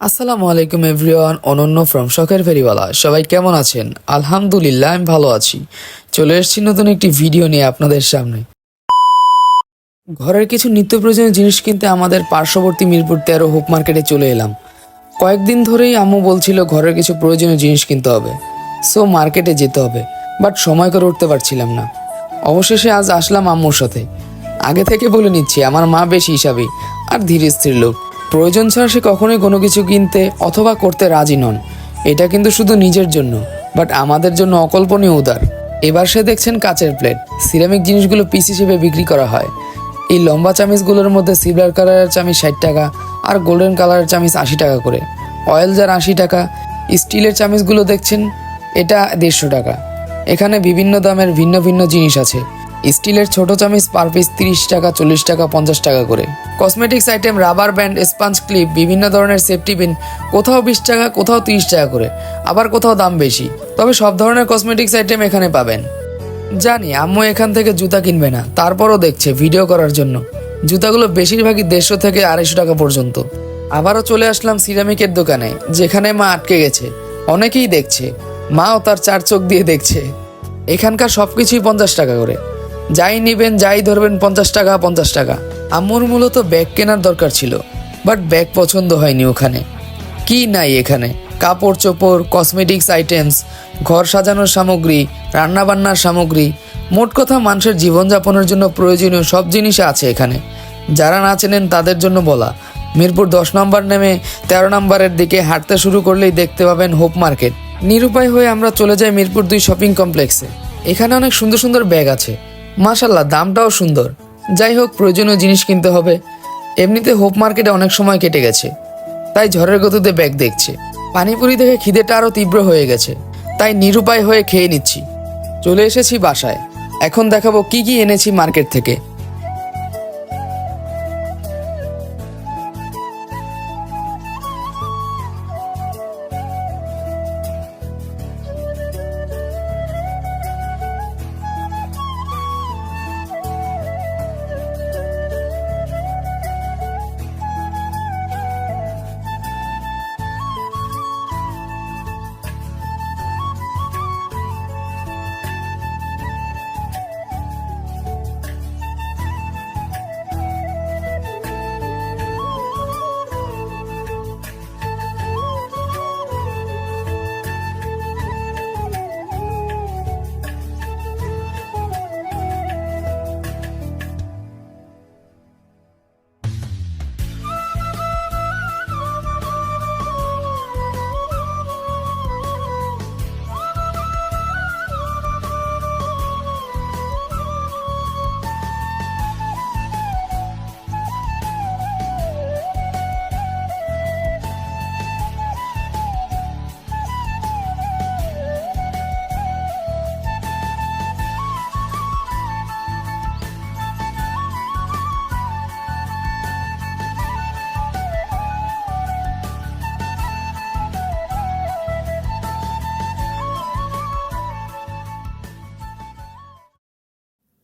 আসসালামু আলাইকুম এভরিওয়ান, অনন্য ফ্রম শখের ফেরিওয়ালা। সবাই কেমন আছেন? আলহামদুলিল্লাহ, আমি ভালো আছি। চলে এসেছি নতুন একটি ভিডিও নিয়ে আপনাদের সামনে। ঘরের কিছু নিত্য প্রয়োজনীয় জিনিস কিনতে আমাদের পার্শ্ববর্তী মিরপুর তেরো হোপ মার্কেটে চলে এলাম। কয়েকদিন ধরেই আম্মু বলছিল ঘরের কিছু প্রয়োজনীয় জিনিস কিনতে হবে। সো মার্কেটে যেতে হবে। বাট সময় করে উঠতে পারছিলাম না। অবশেষে আজ আসলাম আম্মুর সাথে। আগে থেকে বলে নিচ্ছি, আমার মা বেশি হিসাবি আর ধীরে স্থির লোক। প্রয়োজন ছাড়া সে কখনোই কোনো কিছু কিনতে অথবা করতে রাজি নন। এটা কিন্তু শুধু নিজের জন্য বাট আমাদের জন্য অকল্পনীয় উদার। এবার সে দেখছেন কাচের প্লেট সিরামিক জিনিসগুলো পিস হিসেবে বিক্রি করা হয়। এই লম্বা চামিচগুলোর মধ্যে সিলভার কালারের চামিচ ষাট টাকা আর গোল্ডেন কালারের চামিচ আশি টাকা করে। অয়েল জার আশি টাকা, স্টিলের চামিচগুলো দেখছেন, এটা দেড়শো টাকা। এখানে বিভিন্ন দামের ভিন্ন ভিন্ন জিনিস আছে। স্টিলের ছোট চামিচ পার পিস তিরিশ টাকা, চল্লিশ টাকা, পঞ্চাশ টাকা করে। Cosmetics item rubber band sponge clip বিভিন্ন ধরনের সেফটি পিন কোথাও বিশ টাকা, কোথাও তিরিশ টাকা করে, আবার কোথাও দাম বেশি। তবে সব ধরনের কসমেটিক্স আইটেম এখানে পাবেন। জানি, আম্মু এখান থেকে জুতা কিনবে না, তারপরও দেখছে ভিডিও করার জন্য। জুতাগুলো বেশিরভাগই দেড়শো থেকে আড়াইশো টাকা পর্যন্ত। আবারও চলে আসলাম সিরামিকের দোকানে, যেখানে মা আটকে গেছে। অনেকেই দেখছে, মাও তার চার চোখ দিয়ে দেখছে। এখানকার সব কিছুই পঞ্চাশ টাকা করে। যাই নিবেন, যাই ধরবেন, পঞ্চাশ টাকা পঞ্চাশ টাকা। আম্মুর মূলত ব্যাগ কেনার দরকার ছিল বাট ব্যাগ পছন্দ হয়নি ওখানে। কি নাই এখানে? কাপড় চোপড় কসমেটিক্স আইটেমস ঘর সাজানোর সামগ্রী, রান্নাবান্নার সামগ্রী, মোট কথা মানুষের জীবনযাপনের জন্য প্রয়োজনীয় সব জিনিস আছে এখানে। যারা না চেনেন তাদের জন্য বলা। মিরপুর দশ নম্বর নেমে তেরো নম্বরের দিকে হাঁটতে শুরু করলেই দেখতে পাবেন হোপ মার্কেট। নিরুপায় হয়ে আমরা চলে যাই মিরপুর দুই শপিং কমপ্লেক্সে। এখানে অনেক সুন্দর সুন্দর ব্যাগ আছে। মাশাল্লাহ দামটাও সুন্দর। যাই হোক, প্রয়োজনীয় জিনিস কিনতে হবে। এমনিতে হোপ মার্কেটে অনেক সময় কেটে গেছে। তাই ঝড়ের গতিতে ব্যাগ দেখছে। পানিপুরি দেখে খিদেটা আরও তীব্র হয়ে গেছে। তাই নিরুপায় হয়ে খেয়ে নিচ্ছি। চলে এসেছি বাসায়। এখন দেখাবো কি কি এনেছি মার্কেট থেকে।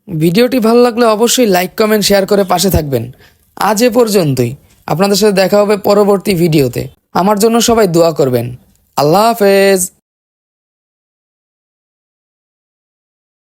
ভিডিওটি ভালো লাগলে অবশ্যই লাইক, কমেন্ট, শেয়ার করে পাশে থাকবেন। আজ এ পর্যন্তই। আপনাদের সাথে দেখা হবে পরবর্তী ভিডিওতে। আমার জন্য সবাই দোয়া করবেন। আল্লাহ হাফেজ।